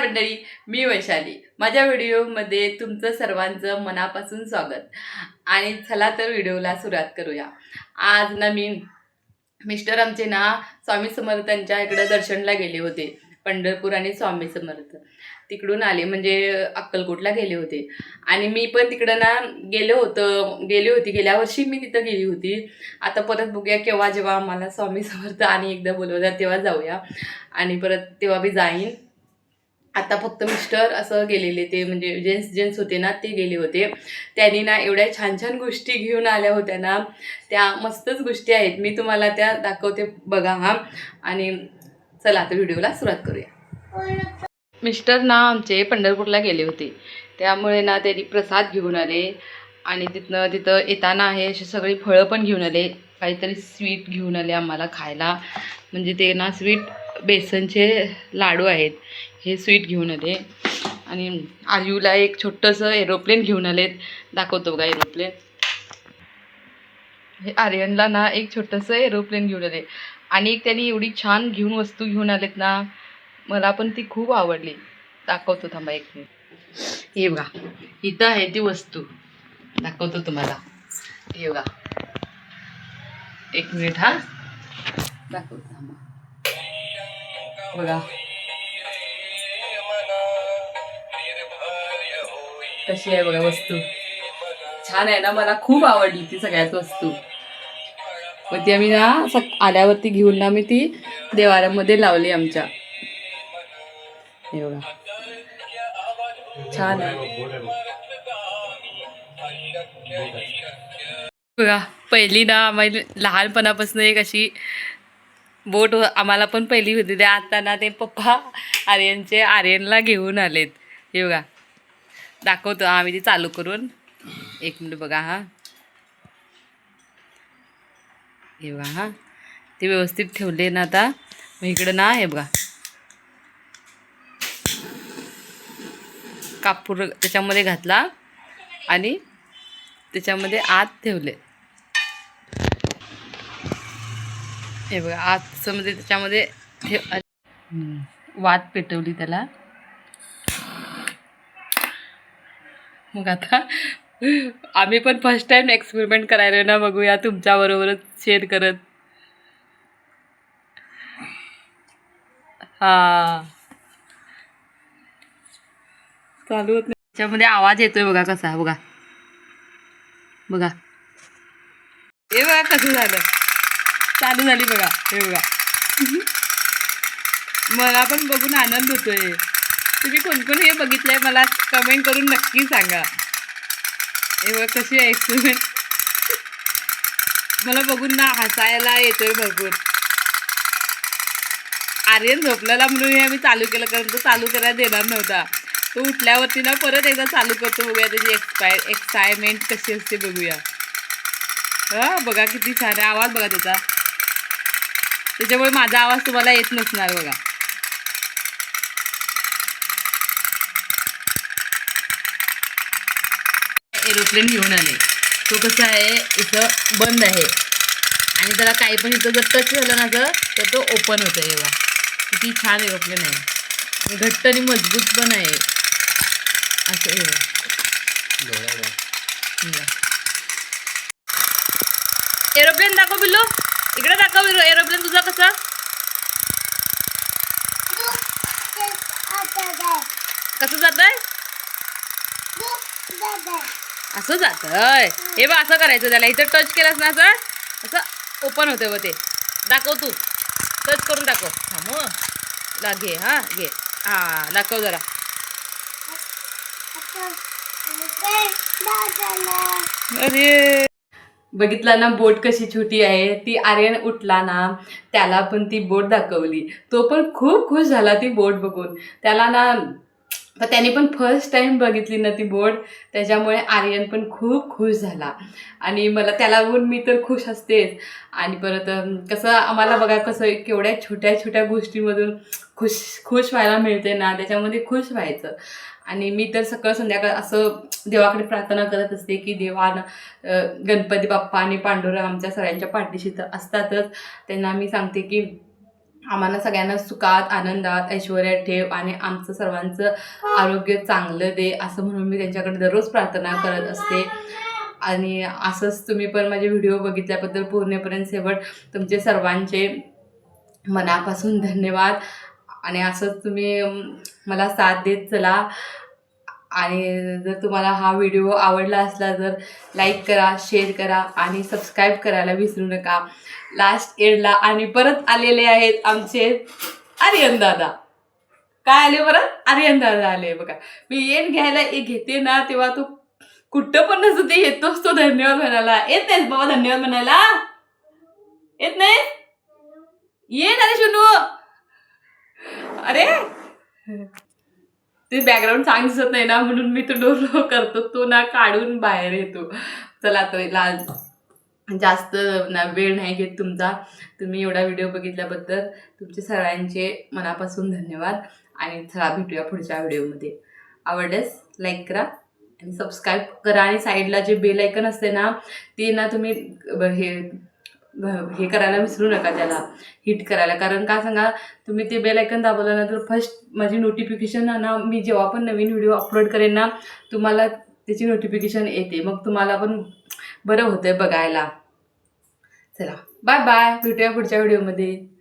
मंडळी मी वैशाली. माझ्या व्हिडिओमध्ये तुमचं सर्वांचं मनापासून स्वागत. आणि चला तर व्हिडिओला सुरुवात करूया. आज ना मी मिस्टर आमचे ना स्वामी समर्थांच्या इकडे दर्शनला गेले होते. पंढरपूर आणि स्वामी समर्थ. तिकडून आले म्हणजे अक्कलकोटला गेले होते. आणि मी पण तिकडं ना गेलो होतं गेली होती. गेल्या वर्षी मी तिथं गेली होती. आता परत बघूया केव्हा जेव्हा आम्हाला स्वामी समर्थ आणि एकदा बोलवतात तेव्हा जाऊया. आणि परत तेव्हा बी जाईन. आता फक्त मिस्टर असं गेलेले ते म्हणजे जेन्ट्स जेन्ट्स होते ना ते गेले होते. त्यांनी ना एवढ्या छान छान गोष्टी घेऊन आल्या होत्या ना. त्या मस्तच गोष्टी आहेत. मी तुम्हाला त्या दाखवते बघा हा. आणि चला आता व्हिडिओला सुरुवात करूया. मिस्टर ना आमचे पंढरपूरला गेले होते. त्यामुळे ना त्यांनी प्रसाद घेऊन आले. आणि तिथनं तिथं येताना आहे अशी सगळी फळं पण घेऊन आले. काहीतरी स्वीट घेऊन आले आम्हाला खायला. म्हणजे ते ना स्वीट बेसनचे लाडू आहेत हे स्वीट घेऊन आले. आणि आयूला एक छोटंसं एरोप्लेन घेऊन आलेत दाखवतो बघा एरोप्लेन हे आर्यनला ना एक छोटंसं एरोप्लेन घेऊन आले. आणि एक त्यांनी एवढी छान घेऊन वस्तू घेऊन आलेत ना मला पण ती खूप आवडली. दाखवतो थांबा एक मिनिट हे बघा इथं आहे ती वस्तू. दाखवतो तुम्हाला. हे बघा. एक मिनिट हा. दाखवतो थांबा. बघा. कशी आहे बघा वस्तू. छान आहे ना मला खूप आवडली ती सगळ्यात वस्तू. मग ती आम्ही ना आल्यावरती घेऊन ना मी ती देवाऱ्यामध्ये लावली आमच्या. हे बघा. छान आहे. बघा पहिली ना आम्हाला लहानपणापासून एक अशी बोट हो- आम्हाला पण पहिली होती. ते आता ना ते पप्पा आर्यनचे आर्यनला घेऊन आलेत. हे बघा. दाखवतो आम्ही ती चालू करून. एक मिनिट बघा हा. हे बघा हा. ते व्यवस्थित ठेवले ना आता. मग इकडं ना हे बघा. कापूर त्याच्यामध्ये घातला आणि त्याच्यामध्ये आत ठेवले. हे बघा आजचं म्हणजे त्याच्यामध्ये वात पेटवली त्याला. मग आता आम्ही पण फर्स्ट टाइम एक्सपेरिमेंट करायला ना बघूया तुमच्याबरोबरच शेअर करत. हा. चालू होत नाही. त्याच्यामध्ये आवाज येतोय बघा कसा बघा. बघा. हे बघा कसं झालं. चालू झाली बघा हे बघा. मला पण बघून आनंद होतोय. तुम्ही कोणकोण हे हे बघितलंय मला कमेंट करून नक्की सांगा. हे बघा कशी आहे एक्सपेरिमेंट मला बघून ना हसायला येतोय भरपूर. आर्यन झोपलेला म्हणून हे आम्ही चालू केलं कारण तो चालू करायला देणार नव्हता. तो उठल्यावरती ना परत एकदा चालू करतो बघूया त्याची एक्सपाय एक्सायमेंट कशी असते बघूया. हा बघा किती छान आहे आवाज बघा त्याचा. त्याच्यामुळे माझा आवाज तुम्हाला येत नसणार बघा. एरोप्लेन घेऊन आले. तो कसा आहे इथं बंद आहे. आणि त्याला काही पण इथं जर टच झालं ना तर तो ओपन होतं आहे बघा. किती छान एरोप्लेन आहे. घट्ट आणि मजबूत पण आहे. असं बघा. एरोप्लेन दाखव बिल्लू इकडे दाखव एरोप्लेन तुझा कसा? कसं जात आहे असं जातंय. हे बघ असं करायचं त्याला. इथं टच केलंस ना असं? असं ओपन होतं बघ ते. दाखव तू. टच करून दाखव. हा. मग ला घे हा घे. हा दाखव जरा. अरे. बघितला ना बोट कशी छोटी आहे ती आर्यन उठला ना त्याला पण ती बोट दाखवली. तो पण खूप खुश झाला ती बोट बघून. त्याला ना तर त्याने पण फर्स्ट टाइम बघितली ना ती बोट त्याच्यामुळे आर्यन पण खूप खुश झाला. आणि मला त्याला बघून मी तर खुश असतेच. आणि परत कसं आम्हाला बघा कसं केवढ्या छोट्या छोट्या गोष्टीमधून खुश खुश व्हायला मिळते ना त्याच्यामध्ये खुश व्हायचं. आणि मी तर सकाळ संध्याकाळ असं देवाकडे प्रार्थना करत असते की देवानं गणपती बाप्पा आणि पांडुरंग आमच्या सगळ्यांच्या पाठीशी तर असतातच. त्यांना मी सांगते की आम्हाला सगळ्यांना सुखात आनंदात ऐश्वर्यात ठेव आणि आमचं सर्वांचं आरोग्य चांगलं दे असं म्हणून मी त्यांच्याकडे दररोज प्रार्थना करत असते. आणि असंच तुम्ही पण माझे व्हिडिओ बघितल्याबद्दल पूर्णपर्यंत शेवट तुमचे सर्वांचे मनापासून धन्यवाद. आणि असंच तुम्ही मला साथ देत चला. आणि जर तुम्हाला हा व्हिडिओ आवडला असला तर लाईक करा शेअर करा आणि सबस्क्राईब करायला विसरू नका. लास्ट एंडला आणि परत आलेले आहेत आमचे आर्यन दादा. काय आले परत? आर्यन दादा आले. बघा मी येण घ्यायला एक घेते ना तेव्हा तो कुठं पण नसतो ते येतोच तो धन्यवाद म्हणायला येत नाहीस बाबा धन्यवाद म्हणायला. येत नाही? ये ना रे शुनू. अरे! ते बॅकग्राऊंड चांग दिसत नाही ना म्हणून मी तो डोर करतो. तो ना काढून बाहेर येतो. चला तर लाल जास्त ना वेळ नाही घेत तुमचा. तुम्ही एवढा व्हिडिओ बघितल्याबद्दल तुमचे सगळ्यांचे मनापासून धन्यवाद. आणि चला भेटूया पुढच्या व्हिडिओमध्ये आवडल्यास लाईक करा आणि सबस्क्राईब करा. आणि साईडला जे बेल ऐकन असते ना ते ना तुम्ही हे हे करायला विसरू नका त्याला. हिट करायला. कारण का सांगा तुम्ही ते बेल ऐकन दाबवल्यानंतर ना तर फर्स्ट माझी नोटिफिकेशन ना मी जेव्हा पण नवीन व्हिडिओ अपलोड करेन ना तुम्हाला त्याची नोटिफिकेशन येते. मग तुम्हाला पण बरं होतंय बघायला. चला. बाय बाय भेटूया पुढच्या व्हिडिओमध्ये